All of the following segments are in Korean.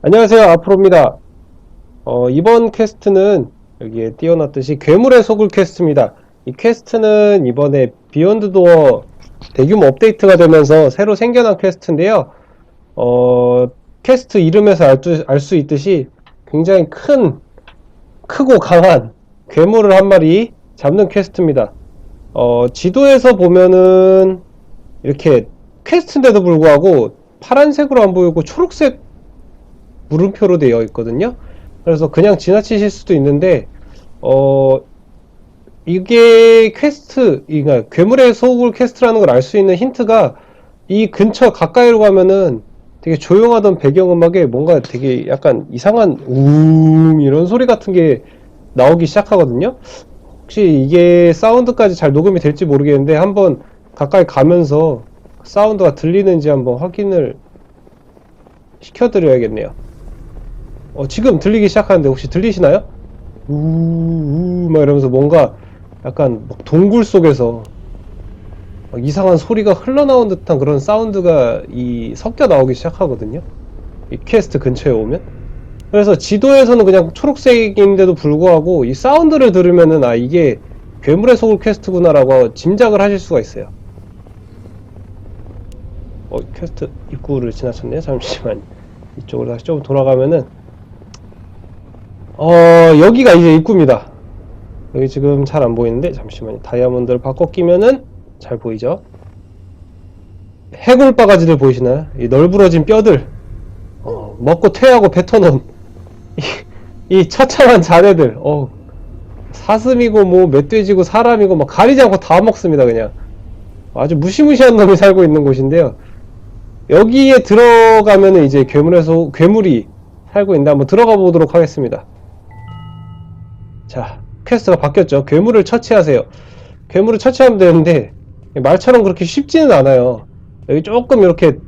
안녕하세요. 아프로입니다. 어, 이번 퀘스트는 여기에 띄워놨듯이 괴물의 속을 퀘스트입니다. 이 퀘스트는 이번에 비욘드 도어 대규모 업데이트가 되면서 새로 생겨난 퀘스트인데요. 어, 퀘스트 이름에서 알수 있듯이 굉장히 큰 크고 강한 괴물을 한 마리 잡는 퀘스트입니다. 어, 지도에서 보면은 이렇게 퀘스트인데도 불구하고 파란색으로 안 보이고 초록색 물음표로 되어 있거든요. 그래서 그냥 지나치실 수도 있는데, 어, 이게 퀘스트, 그러니까 괴물의 소굴 퀘스트라는 걸 알 수 있는 힌트가 이 근처 가까이로 가면은 되게 조용하던 배경음악에 뭔가 되게 약간 이상한 우 이런 소리 같은 게 나오기 시작하거든요. 혹시 이게 사운드까지 잘 녹음이 될지 모르겠는데 한번 가까이 가면서 사운드가 들리는지 한번 확인을 시켜드려야겠네요. 어, 지금 들리기 시작하는데 혹시 들리시나요? 우우 막 이러면서 뭔가 약간 막 동굴 속에서 막 이상한 소리가 흘러나온 듯한 그런 사운드가 이 섞여 나오기 시작하거든요. 이 퀘스트 근처에 오면. 그래서 지도에서는 그냥 초록색인데도 불구하고 이 사운드를 들으면은 아 이게 괴물의 소굴 퀘스트구나라고 짐작을 하실 수가 있어요. 어 퀘스트 입구를 지나쳤네요. 잠시만 이쪽으로 다시 좀 돌아가면은 어 여기가 이제 입구입니다. 여기 지금 잘 안 보이는데 잠시만요. 다이아몬드를 바꿔 끼면은 잘 보이죠? 해골 바가지들 보이시나요? 이 널브러진 뼈들 어, 먹고 퇴하고 뱉어놓은 이, 이 처참한 자네들 어, 사슴이고 뭐 멧돼지고 사람이고 막 가리지 않고 다 먹습니다 그냥 아주 무시무시한 놈이 살고 있는 곳인데요 여기에 들어가면은 이제 괴물에서 괴물이 살고 있는데 한번 들어가 보도록 하겠습니다 자 퀘스트가 바뀌었죠. 괴물을 처치하세요. 괴물을 처치하면 되는데 말처럼 그렇게 쉽지는 않아요. 여기 조금 이렇게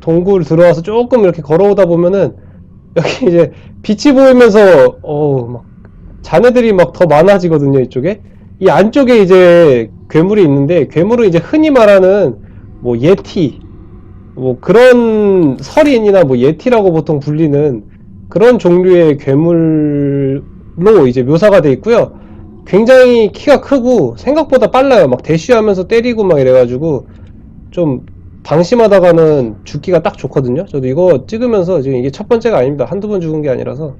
동굴 들어와서 조금 이렇게 걸어오다 보면은 여기 이제 빛이 보이면서 어막 자네들이 막 더 많아지거든요 이쪽에. 이 안쪽에 이제 괴물이 있는데 괴물은 이제 흔히 말하는 뭐 예티 뭐 그런 설인이나 뭐 예티라고 보통 불리는 그런 종류의 괴물 로 이제 묘사가 돼 있고요 굉장히 키가 크고 생각보다 빨라요 막 대쉬하면서 때리고 막 이래가지고 좀 방심하다가는 죽기가 딱 좋거든요. 저도 이거 찍으면서 지금 이게 첫 번째가 아닙니다. 한두 번 죽은 게 아니라서.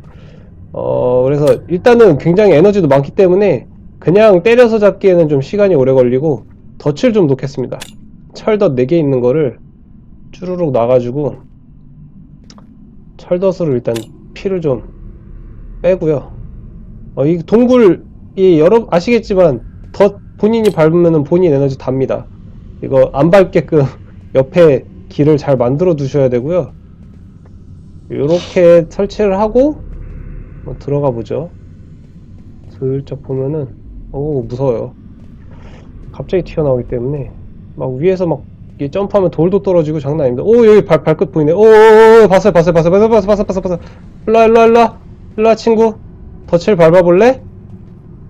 어, 그래서 일단은 굉장히 에너지도 많기 때문에 그냥 때려서 잡기에는 좀 시간이 오래 걸리고 덫을 좀 놓겠습니다. 철덫 4개 있는 거를 쭈루룩 놔가지고 철덫으로 일단 피를 좀 빼고요. 어, 이 동굴이 여러 아시겠지만 덧 본인이 밟으면 본인 에너지 답니다. 이거 안 밟게끔 옆에 길을 잘 만들어 두셔야 되고요. 이렇게 설치를 하고 어, 들어가 보죠. 슬쩍 보면은 오 무서워요. 갑자기 튀어나오기 때문에 막 위에서 막 점프하면 돌도 떨어지고 장난 아닙니다. 오 여기 발 발끝 보이네. 오 봤어요 봤어요 봤어요 봤어요 봤어요 봤어요 봤어요. 일라 일라 일라 일라 친구 덫을 밟아볼래?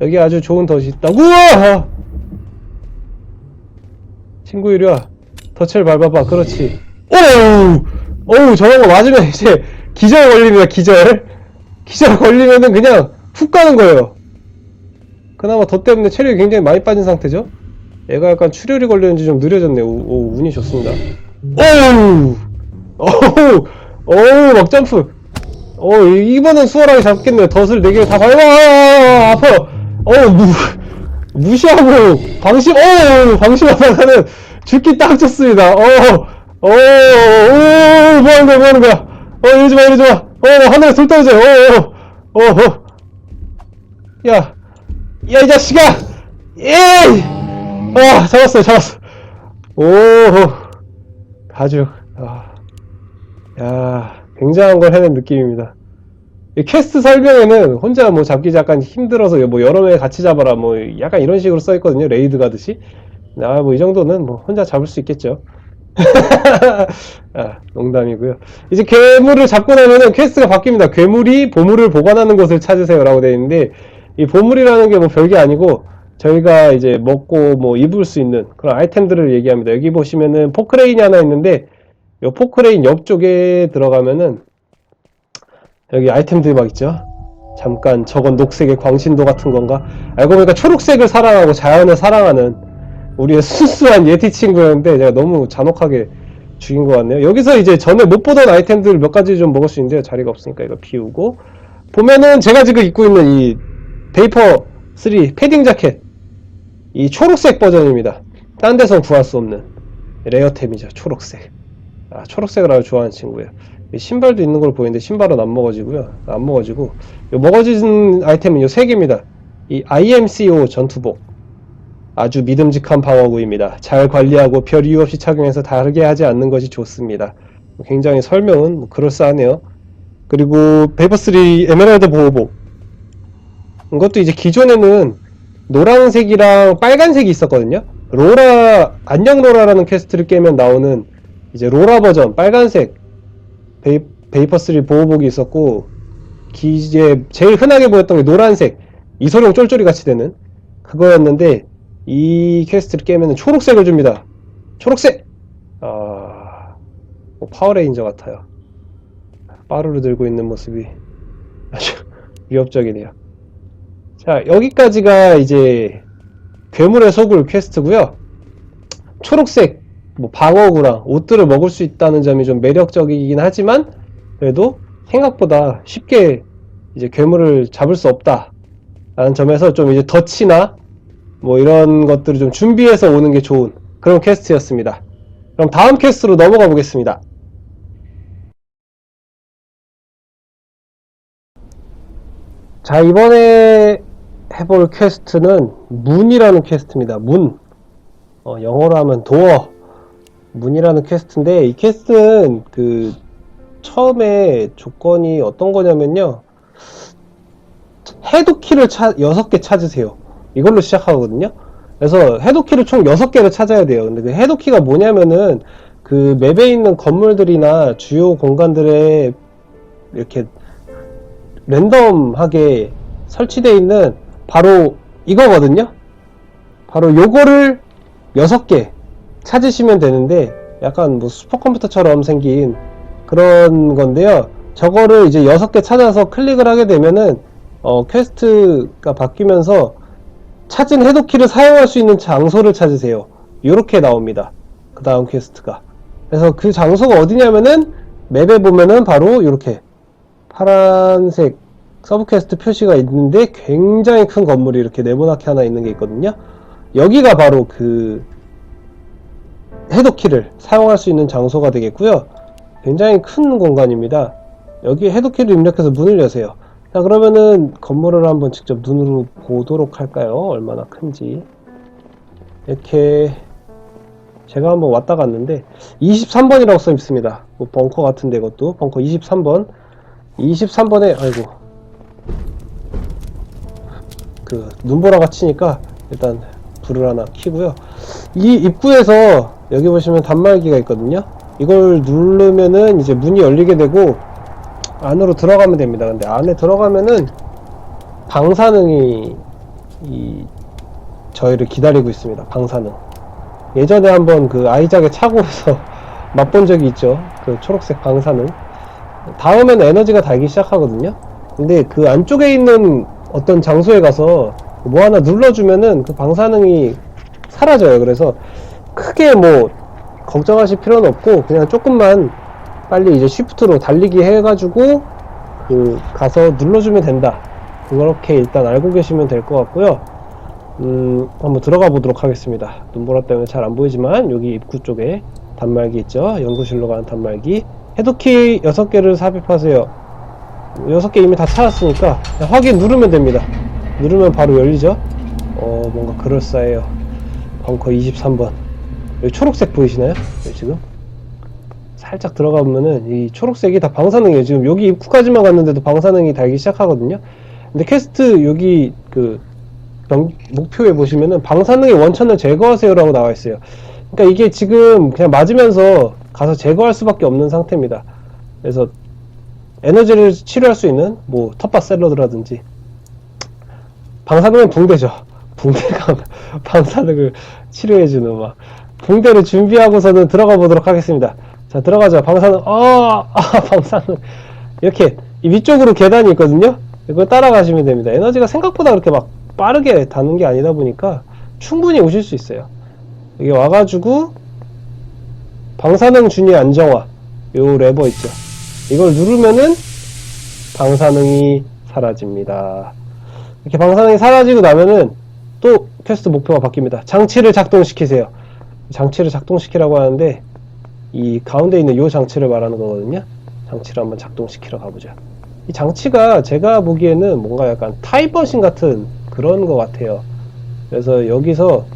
여기 아주 좋은 덫이 있다. 우와! 친구 이리 와. 덫을 밟아봐. 그렇지. 오우! 오우, 저런 거 맞으면 이제 기절 걸립니다, 기절. 기절 걸리면은 그냥 훅 가는 거예요. 그나마 덫 때문에 체력이 굉장히 많이 빠진 상태죠? 얘가 약간 출혈이 걸렸는지 좀 느려졌네요. 오, 오, 운이 좋습니다. 오우! 오우! 오우, 막 점프. 어, 이번엔 수월하게 잡겠네요. 덫을 4개 다 밟아! 아, 아파요! 어우, 무, 무시하고, 방심, 어우, 방심하다가는 죽기 딱 좋습니다. 어, 어, 어, 뭐 하는 거야, 뭐 하는 거야. 어, 이러지 마, 이러지 마. 어, 하늘에 돌 떨어져. 어, 어, 어, 어. 야, 야, 이 자식아! 에이! 아, 잡았어요, 잡았어. 오, 가죽. 아, 야, 굉장한 걸 해낸 느낌입니다. 이 퀘스트 설명에는 혼자 뭐 잡기 약간 힘들어서 뭐 여러 명 같이 잡아라 뭐 약간 이런 식으로 써 있거든요. 레이드 가듯이. 아, 뭐 이 정도는 뭐 혼자 잡을 수 있겠죠. 아, 농담이고요. 이제 괴물을 잡고 나면은 퀘스트가 바뀝니다. 괴물이 보물을 보관하는 곳을 찾으세요라고 되어 있는데 이 보물이라는 게 뭐 별게 아니고 저희가 이제 먹고 뭐 입을 수 있는 그런 아이템들을 얘기합니다. 여기 보시면은 포크레인이 하나 있는데 이 포크레인 옆쪽에 들어가면은 여기 아이템들이 막 있죠. 잠깐 저건 녹색의 광신도 같은 건가? 알고 보니까 초록색을 사랑하고 자연을 사랑하는 우리의 순수한 예티 친구였는데 제가 너무 잔혹하게 죽인 것 같네요. 여기서 이제 전에 못 보던 아이템들 몇 가지 좀 먹을 수 있는데 자리가 없으니까 이거 비우고 보면은 제가 지금 입고 있는 이 베이퍼 3 패딩 자켓 이 초록색 버전입니다. 딴 데선 구할 수 없는 레어템이죠. 초록색. 아, 초록색을 아주 좋아하는 친구예요. 이 신발도 있는 걸 보이는데 신발은 안 먹어지고요. 안 먹어지고 요 먹어지는 아이템은 요 세 개입니다. 이 IMCO 전투복. 아주 믿음직한 방어구입니다. 잘 관리하고 별 이유 없이 착용해서 다르게 하지 않는 것이 좋습니다. 굉장히 설명은 뭐 그럴싸하네요. 그리고 베이퍼3 에메랄드 보호복. 이것도 이제 기존에는 노란색이랑 빨간색이 있었거든요. 로라, 안녕 로라라는 퀘스트를 깨면 나오는 이제 로라 버전, 빨간색 베이, 베이퍼3 보호복이 있었고, 기, 이제 제일 흔하게 보였던 게 노란색, 이소룡 쫄쫄이 같이 되는 그거였는데, 이 퀘스트를 깨면 초록색을 줍니다. 초록색! 아, 뭐 파워레인저 같아요. 빠루를 들고 있는 모습이 아주 위협적이네요. 자, 여기까지가 이제 괴물의 소굴 퀘스트고요. 초록색 뭐 방어구랑 옷들을 먹을 수 있다는 점이 좀 매력적이긴 하지만 그래도 생각보다 쉽게 이제 괴물을 잡을 수 없다. 라는 점에서 좀 이제 덫이나 뭐 이런 것들을 좀 준비해서 오는 게 좋은 그런 퀘스트였습니다. 그럼 다음 퀘스트로 넘어가 보겠습니다. 자, 이번에 해볼 퀘스트는 문이라는 퀘스트입니다. 문. 어, 영어로 하면 도어. 문이라는 퀘스트인데, 이 퀘스트는 그, 처음에 조건이 어떤 거냐면요. 해독키를 차, 6개 찾으세요. 이걸로 시작하거든요. 그래서 해독키를 총 6개를 찾아야 돼요. 근데 그 해독키가 뭐냐면은, 그 맵에 있는 건물들이나 주요 공간들에 이렇게 랜덤하게 설치되어 있는 바로 이거거든요. 바로 요거를 6개 찾으시면 되는데 약간 뭐 슈퍼컴퓨터처럼 생긴 그런 건데요. 저거를 이제 6개 찾아서 클릭을 하게 되면은 어, 퀘스트가 바뀌면서 찾은 해독키를 사용할 수 있는 장소를 찾으세요. 이렇게 나옵니다. 그 다음 퀘스트가. 그래서 그 장소가 어디냐면은 맵에 보면은 바로 이렇게 파란색 서브퀘스트 표시가 있는데 굉장히 큰 건물이 이렇게 네모나게 하나 있는 게 있거든요. 여기가 바로 그 해독키를 사용할 수 있는 장소가 되겠고요. 굉장히 큰 공간입니다. 여기 해독키를 입력해서 문을 여세요. 자 그러면은 건물을 한번 직접 눈으로 보도록 할까요? 얼마나 큰지 이렇게 제가 한번 왔다 갔는데 23번이라고 써 있습니다. 뭐 벙커 같은데 이것도 벙커 23번 23번에 아이고 그 눈보라가 치니까 일단 불을 하나 켜고요. 이 입구에서 여기 보시면 단말기가 있거든요. 이걸 누르면은 이제 문이 열리게 되고 안으로 들어가면 됩니다. 근데 안에 들어가면은 방사능이 이 저희를 기다리고 있습니다. 방사능. 예전에 한번 그 아이작에 차고에서 맛본 적이 있죠. 그 초록색 방사능. 다음에는 에너지가 달기 시작하거든요. 근데 그 안쪽에 있는 어떤 장소에 가서 뭐 하나 눌러주면은 그 방사능이 사라져요. 그래서 크게 뭐 걱정하실 필요는 없고 그냥 조금만 빨리 이제 쉬프트로 달리기 해가지고 그 가서 눌러주면 된다. 그렇게 일단 알고 계시면 될 것 같고요. 음, 한번 들어가 보도록 하겠습니다. 눈보라 때문에 잘 안 보이지만 여기 입구 쪽에 단말기 있죠. 연구실로 가는 단말기. 해독키 6개를 삽입하세요. 6개 이미 다 찾았으니까 확인 누르면 됩니다. 누르면 바로 열리죠. 어, 뭔가 그럴싸해요. 벙커 23번. 여기 초록색 보이시나요? 여기 지금? 살짝 들어가 보면은 이 초록색이 다 방사능이에요. 지금 여기 입구까지만 갔는데도 방사능이 달기 시작하거든요. 근데 퀘스트 여기 그 명- 목표에 보시면은 방사능의 원천을 제거하세요라고 나와 있어요. 그러니까 이게 지금 그냥 맞으면서 가서 제거할 수밖에 없는 상태입니다. 그래서 에너지를 치료할 수 있는 뭐 텃밭 샐러드라든지 방사능은 붕대죠. 붕대가 방사능을 치료해주는 막 붕대를 준비하고서는 들어가 보도록 하겠습니다. 자 들어가죠. 방사능 어, 아 방사능 이렇게 이 위쪽으로 계단이 있거든요. 이걸 따라가시면 됩니다. 에너지가 생각보다 그렇게 막 빠르게 다는 게 아니다 보니까 충분히 오실 수 있어요. 여기 와가지고 방사능 준위 안정화 요 레버 있죠. 이걸 누르면은 방사능이 사라집니다. 이렇게 방사능이 사라지고 나면은 또 퀘스트 목표가 바뀝니다. 장치를 작동시키세요. 장치를 작동시키라고 하는데 이 가운데 있는 요 장치를 말하는 거거든요. 장치를 한번 작동시키러 가보자. 이 장치가 제가 보기에는 뭔가 약간 타임머신 같은 그런 것 같아요. 그래서 여기서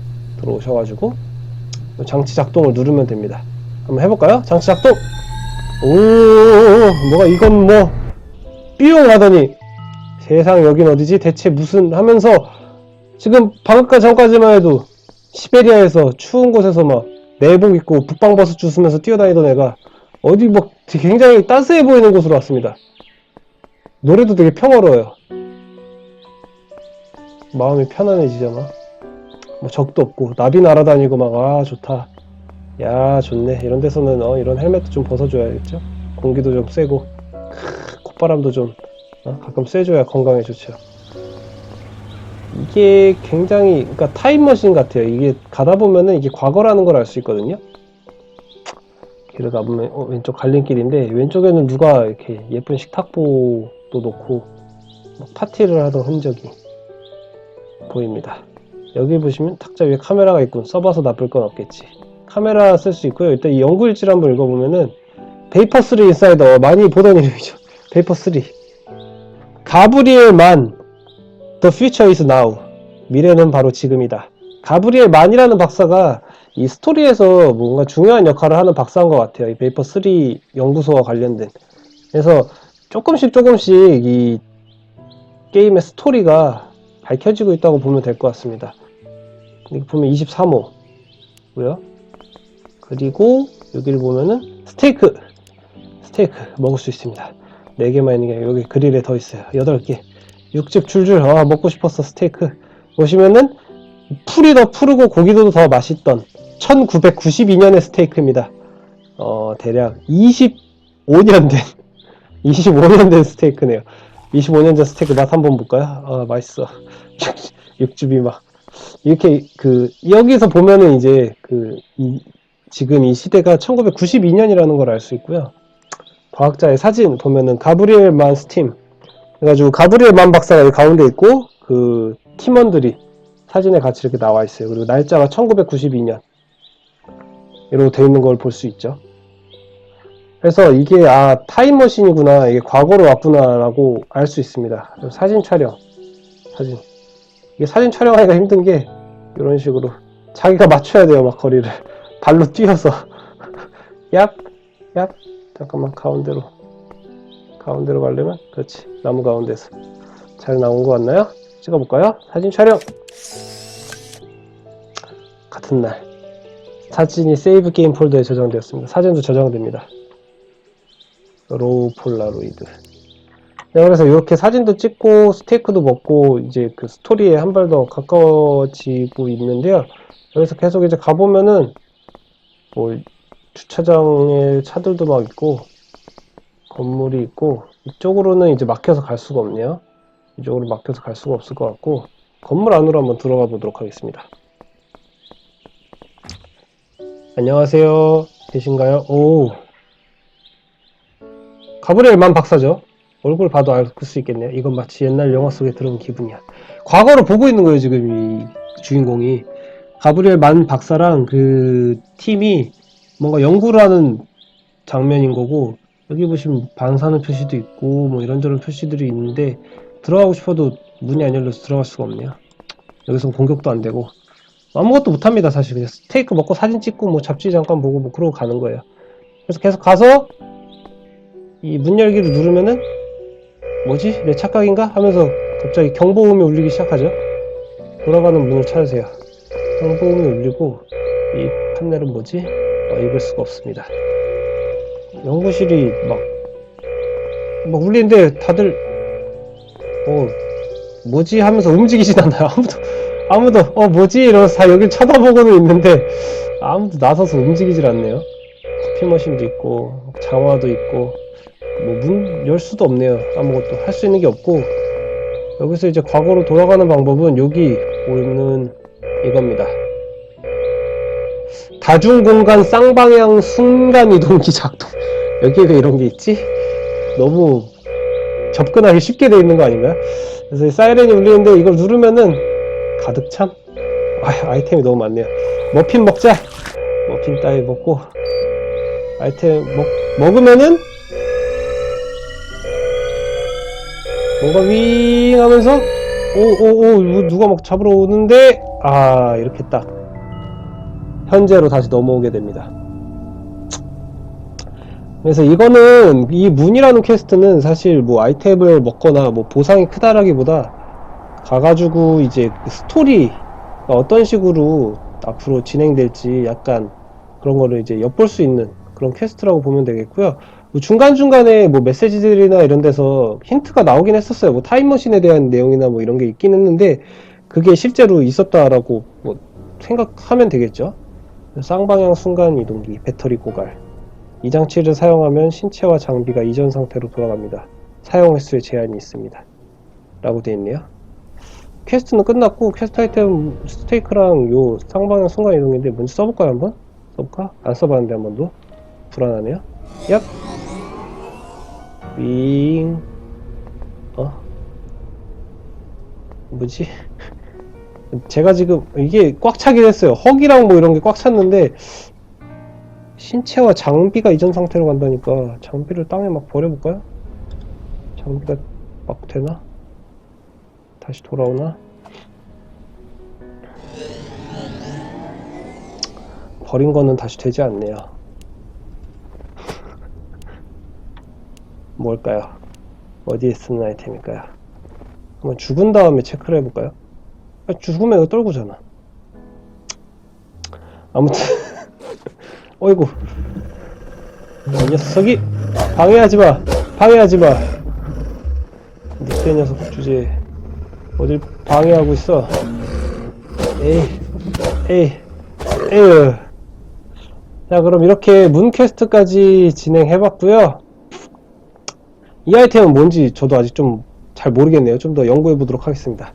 들어오셔가지고 요 장치 작동을 누르면 됩니다. 한번 해볼까요? 장치 작동! 오, 뭐가 이건 뭐, 삐용 하더니, 세상 여긴 어디지? 대체 무슨 하면서, 지금 방금 전까지만 해도, 시베리아에서 추운 곳에서 막, 내복 입고 북방버스 주스면서 뛰어다니던 애가, 어디 뭐, 굉장히 따스해 보이는 곳으로 왔습니다. 노래도 되게 평화로워요. 마음이 편안해지잖아. 뭐 적도 없고, 나비 날아다니고 막, 아, 좋다. 야 좋네 이런 데서는 어, 이런 헬멧도 좀 벗어줘야겠죠 공기도 좀 쐬고 크, 콧바람도 좀 어, 가끔 쐬줘야 건강에 좋죠 이게 굉장히 그러니까 타임머신 같아요. 이게 가다 보면은 이게 과거라는 걸 알 수 있거든요. 길을 가보면 어, 왼쪽 갈림길인데 왼쪽에는 누가 이렇게 예쁜 식탁보도 놓고 막 파티를 하던 흔적이 보입니다. 여기 보시면 탁자 위에 카메라가 있군 써봐서 나쁠 건 없겠지. 카메라 쓸 수 있고요. 일단 이 연구일지를 한번 읽어보면은 베이퍼 3 인사이더 많이 보던 이름이죠. 베이퍼 3 가브리엘 만 The future is now 미래는 바로 지금이다. 가브리엘 만이라는 박사가 이 스토리에서 뭔가 중요한 역할을 하는 박사인 것 같아요. 이 베이퍼 3 연구소와 관련된. 그래서 조금씩 조금씩 이 게임의 스토리가 밝혀지고 있다고 보면 될 것 같습니다. 여기 보면 23호고요. 그리고 여기를 보면은 스테이크 스테이크 먹을 수 있습니다 4개만 있는 게 여기 그릴에 더 있어요 8개 육즙 줄줄 아 먹고 싶었어 스테이크. 보시면은 풀이 더 푸르고 고기도 더 맛있던 1992년의 스테이크입니다. 어 대략 25년 된 25년 된 스테이크네요. 25년 전 스테이크 맛 한번 볼까요? 아 맛있어. 육즙이 막. 이렇게 그 여기서 보면은 이제 그 이 지금 이 시대가 1992년이라는 걸 알 수 있고요. 과학자의 사진 보면은 가브리엘 만 스팀 그래가지고 가브리엘 만 박사가 여기 가운데 있고 그 팀원들이 사진에 같이 이렇게 나와 있어요. 그리고 날짜가 1992년 이로 되어 있는 걸 볼 수 있죠. 그래서 이게 아 타임머신이구나 이게 과거로 왔구나라고 알 수 있습니다. 사진 촬영 사진 이게 사진 촬영하기가 힘든 게 이런 식으로 자기가 맞춰야 돼요 막 거리를 발로 뛰어서 얍! 얍! 잠깐만 가운데로 가운데로 가려면? 그렇지. 나무 가운데서. 잘 나온 것 같나요? 찍어볼까요? 사진 촬영! 같은 날. 사진이 세이브 게임 폴더에 저장되었습니다. 사진도 저장됩니다. 로우 폴라로이드. 네, 그래서 이렇게 사진도 찍고 스테이크도 먹고 이제 그 스토리에 한 발 더 가까워지고 있는데요. 여기서 계속 이제 가보면은 뭐 주차장에 차들도 막 있고 건물이 있고 이쪽으로는 이제 막혀서 갈 수가 없네요. 이쪽으로 막혀서 갈 수가 없을 것 같고 건물 안으로 한번 들어가 보도록 하겠습니다. 안녕하세요. 계신가요? 오. 가브리엘만 박사죠. 얼굴 봐도 알 수 있겠네요. 이건 마치 옛날 영화 속에 들어온 기분이야. 과거를 보고 있는 거예요, 지금 이 주인공이. 가브리엘 만 박사랑 그 팀이 뭔가 연구를 하는 장면인 거고 여기 보시면 방사능 표시도 있고 뭐 이런저런 표시들이 있는데 들어가고 싶어도 문이 안 열려서 들어갈 수가 없네요. 여기서 공격도 안 되고 아무것도 못 합니다 사실 그냥 스테이크 먹고 사진 찍고 뭐 잡지 잠깐 보고 뭐 그러고 가는 거예요. 그래서 계속 가서 이 문 열기를 누르면은 뭐지 내 착각인가 하면서 갑자기 경보음이 울리기 시작하죠. 돌아가는 문을 찾으세요. 경보음이 울리고 이 판넬은 뭐지? 어, 읽을 수가 없습니다. 연구실이 막, 막 울리는데 다들, 어, 뭐지? 하면서 움직이진 않아요. 아무도, 아무도, 어, 뭐지? 이러면서 다 여길 쳐다보고는 있는데, 아무도 나서서 움직이질 않네요. 커피 머신도 있고, 장화도 있고, 뭐 문 열 수도 없네요. 아무것도 할 수 있는 게 없고 여기서 이제 과거로 돌아가는 방법은 여기 보이는 이겁니다. 다중공간 쌍방향 순간이동기 작동. 여기에 왜 이런 게 있지? 너무 접근하기 쉽게 되어 있는 거 아닌가요? 그래서 이 사이렌이 울리는데 이걸 누르면은 가득 참 아, 아이템이 너무 많네요. 머핀 먹자. 머핀 따위 먹고 아이템 먹, 먹으면은 뭔가 윙 하면서 오오오 누가 막 잡으러 오는데 아 이렇게 딱 현재로 다시 넘어오게 됩니다. 그래서 이거는 이 문이라는 퀘스트는 사실 뭐 아이템을 먹거나 뭐 보상이 크다라기보다 가가지고 이제 그 스토리 어떤 식으로 앞으로 진행될지 약간 그런 거를 이제 엿볼 수 있는 그런 퀘스트라고 보면 되겠고요. 뭐 중간중간에 뭐 메시지들이나 이런 데서 힌트가 나오긴 했었어요. 뭐 타임머신에 대한 내용이나 뭐 이런 게 있긴 했는데 그게 실제로 있었다라고 뭐 생각하면 되겠죠. 쌍방향 순간 이동기, 배터리 고갈. 이 장치를 사용하면 신체와 장비가 이전 상태로 돌아갑니다. 사용 횟수에 제한이 있습니다. 라고 되어 있네요. 퀘스트는 끝났고 퀘스트 아이템 스테이크랑 요 쌍방향 순간 이동인데 먼저 써볼까요 한번? 써볼까? 안 써봤는데 한 번도 불안하네요. 얍. 윙. 어? 뭐지? 제가 지금 이게 꽉 차긴 했어요. 헉이랑 뭐 이런 게 꽉 찼는데 신체와 장비가 이전 상태로 간다니까 장비를 땅에 막 버려볼까요? 장비가 막 되나? 다시 돌아오나? 버린 거는 다시 되지 않네요. 뭘까요? 어디에 쓰는 아이템일까요? 한번 죽은 다음에 체크를 해볼까요? 아, 죽으면 이거 떨구잖아. 아무튼 어이구. 이 녀석이 방해하지마. 방해하지마. 늑대 녀석 주제 어딜 방해하고 있어? 에이 에이 에휴 자 그럼 이렇게 문 퀘스트까지 진행해봤고요. 이 아이템은 뭔지 저도 아직 좀 잘 모르겠네요. 좀 더 연구해 보도록 하겠습니다.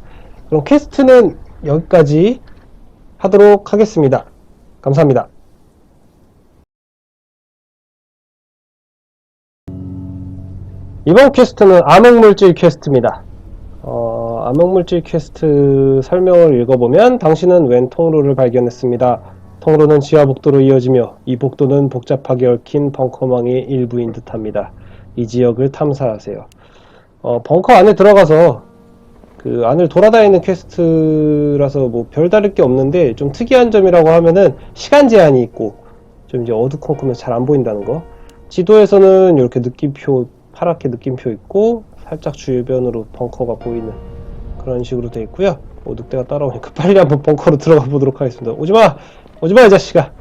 그럼 퀘스트는 여기까지 하도록 하겠습니다. 감사합니다 이번 퀘스트는 암흑물질 퀘스트입니다. 어, 암흑물질 퀘스트 설명을 읽어보면 당신은 웬 통로를 발견했습니다. 통로는 지하 복도로 이어지며 이 복도는 복잡하게 얽힌 벙커망의 일부인 듯합니다. 이 지역을 탐사하세요. 어, 벙커 안에 들어가서 그 안을 돌아다니는 퀘스트라서 뭐 별다를 게 없는데 좀 특이한 점이라고 하면은 시간 제한이 있고 좀 이제 어두컴컴해서 잘 안 보인다는 거. 지도에서는 이렇게 느낌표 파랗게 느낌표 있고 살짝 주변으로 벙커가 보이는 그런 식으로 되어 있고요. 오, 늑대가 따라오니까 빨리 한번 벙커로 들어가 보도록 하겠습니다. 오지마! 오지마 이 자식아!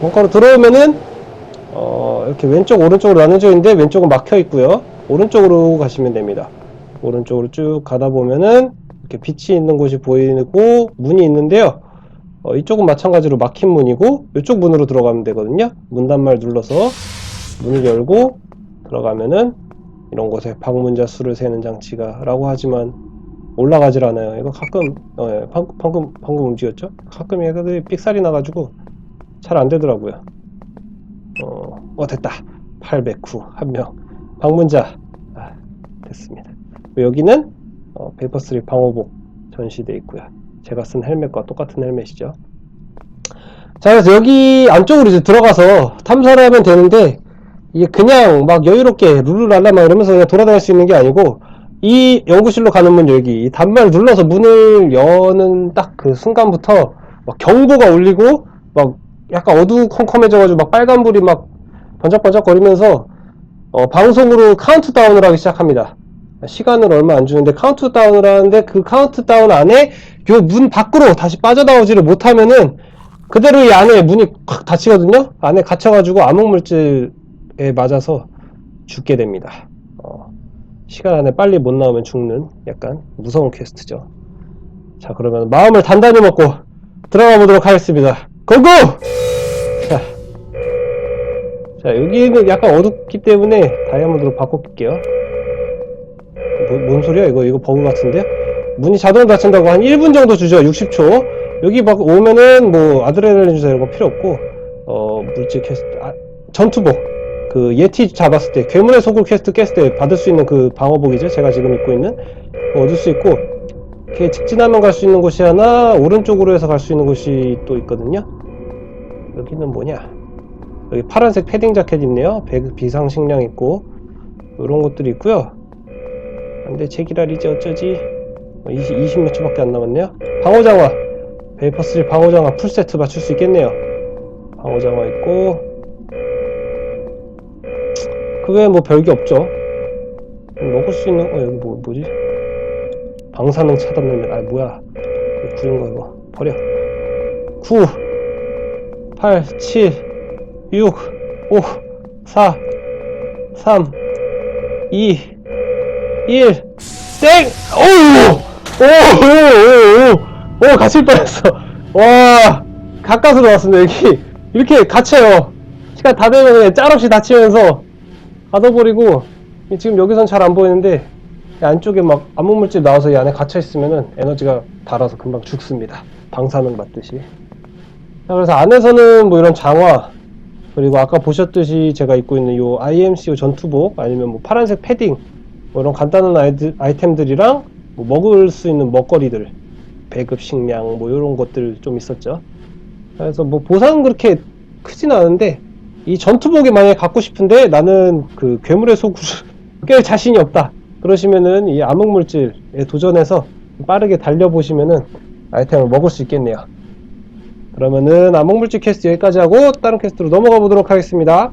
벙커로 들어오면은 어, 이렇게 왼쪽 오른쪽으로 나눠져 있는데 왼쪽은 막혀 있고요. 오른쪽으로 가시면 됩니다. 오른쪽으로 쭉 가다 보면은 이렇게 빛이 있는 곳이 보이고 문이 있는데요. 어, 이쪽은 마찬가지로 막힌 문이고 이쪽 문으로 들어가면 되거든요. 문 단말 눌러서 문을 열고 들어가면은 이런 곳에 방문자 수를 세는 장치가 라고 하지만 올라가질 않아요. 이거 가끔 어, 예, 방, 방금 방금 움직였죠? 가끔 얘들이 삑살이 나가지고 잘 안 되더라고요. 어, 어 됐다. 809 한 명. 방문자 아, 됐습니다. 여기는 어, 페이퍼스리 방호복 전시되어 있고요. 제가 쓴 헬멧과 똑같은 헬멧이죠. 자, 그래서 여기 안쪽으로 이제 들어가서 탐사를 하면 되는데 이게 그냥 막 여유롭게 룰루랄라 막 이러면서 그냥 돌아다닐 수 있는 게 아니고 이 연구실로 가는 문 여기 이 단말 눌러서 문을 여는 딱 그 순간부터 막 경보가 울리고 막 약간 어두컴컴해져가지고 막 빨간불이 막 번쩍번쩍 거리면서 어, 방송으로 카운트다운을 하기 시작합니다. 시간을 얼마 안 주는데 카운트다운을 하는데 그 카운트다운 안에 요 문 밖으로 다시 빠져나오지를 못하면은 그대로 이 안에 문이 콱 닫히거든요. 안에 갇혀가지고 암흑물질 에 맞아서 죽게 됩니다. 어, 시간 안에 빨리 못 나오면 죽는 약간 무서운 퀘스트죠. 자 그러면 마음을 단단히 먹고 들어가 보도록 하겠습니다. 고고! 자, 자, 여기는 약간 어둡기 때문에 다이아몬드로 바꿔볼게요. 뭐, 뭔 소리야? 이거, 이거 버그 같은데? 문이 자동으로 닫힌다고 한 1분 정도 주죠. 60초. 여기 막 오면은 뭐 아드레날린 주사 이런 거 필요 없고, 어, 물질 퀘스트, 아, 전투복. 그 예티 잡았을 때, 괴물의 속을 퀘스트 깼을 때 받을 수 있는 그 방어복이죠. 제가 지금 입고 있는. 그거 얻을 수 있고, 이렇게 직진하면 갈 수 있는 곳이 하나, 오른쪽으로 해서 갈 수 있는 곳이 또 있거든요. 여기는 뭐냐? 여기 파란색 패딩 자켓 있네요. 배, 비상식량 있고 이런 것들이 있고요. 근데 제기랄이지 어쩌지? 20, 20몇 초밖에 안 남았네요. 방어장화 베이퍼스릴 방어장화 풀세트 맞출 수 있겠네요. 방어장화 있고 그게 뭐 별게 없죠. 먹을 수 있는 어 여기 뭐 뭐지? 방사능 차단 능력 아 뭐야? 구린 거 이거 버려. 9 8 7 6, 5, 4, 3, 2, 1, 땡! 오우! 오, 오, 오, 오, 오, 갇힐 뻔했어. 와, 가까스로 왔습니다, 여기. 이렇게 갇혀요. 시간 다 되면 그냥 짤없이 닫히면서 가둬버리고, 지금 여기선 잘 안 보이는데, 이 안쪽에 막 암흑물질 나와서 이 안에 갇혀 있으면은 에너지가 달아서 금방 죽습니다. 방사능 맞듯이. 자, 그래서 안에서는 뭐 이런 장화, 그리고 아까 보셨듯이 제가 입고 있는 요 IMCO 전투복 아니면 뭐 파란색 패딩 뭐 이런 간단한 아이들, 아이템들이랑 뭐 먹을 수 있는 먹거리들 배급 식량 뭐 이런 것들 좀 있었죠. 그래서 뭐 보상은 그렇게 크진 않은데 이 전투복이 만약에 갖고 싶은데 나는 그 괴물의 깰 자신이 없다. 그러시면은 이 암흑물질에 도전해서 빠르게 달려보시면은 아이템을 먹을 수 있겠네요. 그러면은 암흑물질 퀘스트 여기까지 하고 다른 퀘스트로 넘어가 보도록 하겠습니다.